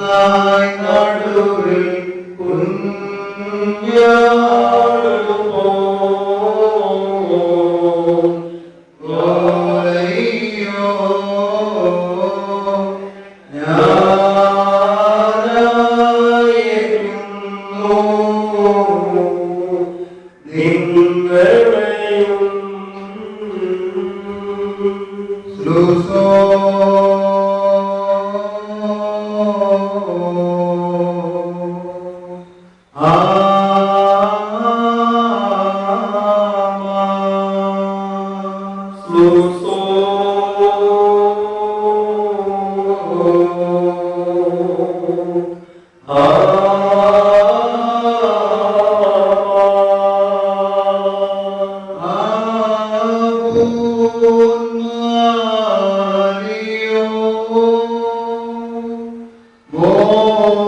കുന്നായി നടുവിൽ കുഞ്ഞ Lord, Lord. Oh.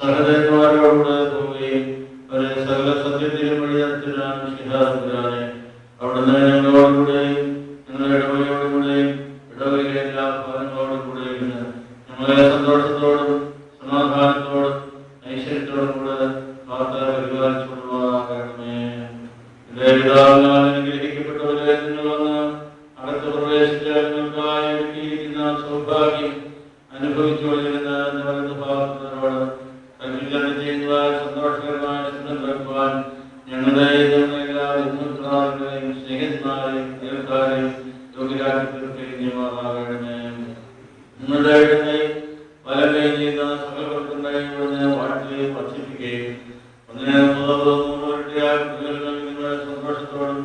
സഹോദരന്മാരോടുകൂടെ പോവുകയും അവരെ സകല സത്യത്തിലും വഴിയാത്തിനാണ് ശിഹാസുരാനെ അവിടുന്ന് ഞങ്ങളോടുകൂടെ ഞങ്ങളുടെ ഇടവകയോടുകൂടെയും ഇടവകയിലെ എല്ലാ ഭവനങ്ങളോടുകൂടെ ഞങ്ങളെ സന്തോഷത്തോടും സമാധാനത്തോടും ഐശ്വര്യത്തോടും കൂടെ കാത്ത പരിപാലിച്ചുകൊള്ളുവാകണമേ എന്റെ പിതാവിനാൽ അനുഗ്രഹിക്കപ്പെട്ടവരെ ചെയ്യുമാറാകണമേ നിങ്ങളുടെ ഇടങ്ങളിൽ വലം കൈ ചെയ്യുന്ന സകലവർക്കുണ്ടായി ഇവിടുന്ന് വാഴ്ത്തുകയും വർദ്ധിപ്പിക്കുകയും ഒന്നിനെ മൂന്നോട്ടിയാൽ നിങ്ങളുടെ സന്തോഷത്തോടും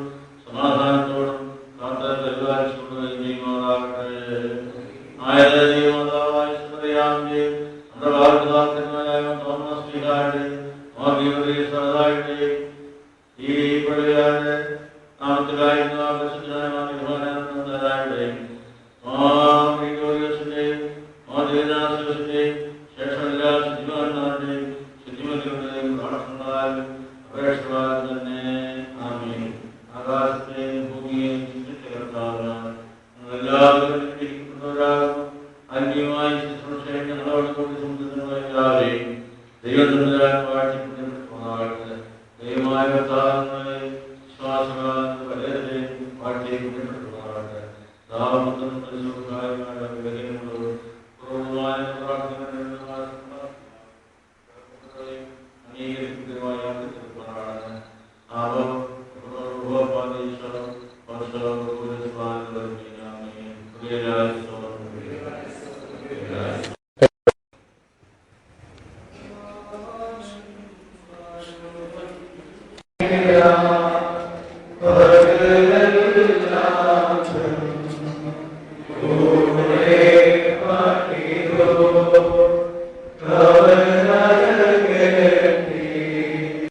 കുറ്റപ്പെടുത്തുമാറാകട്ടെ ദാമത്തും പരിശുദ്ധമായ വിവരങ്ങളോട് പൂർണ്ണമായ പ്രാർത്ഥന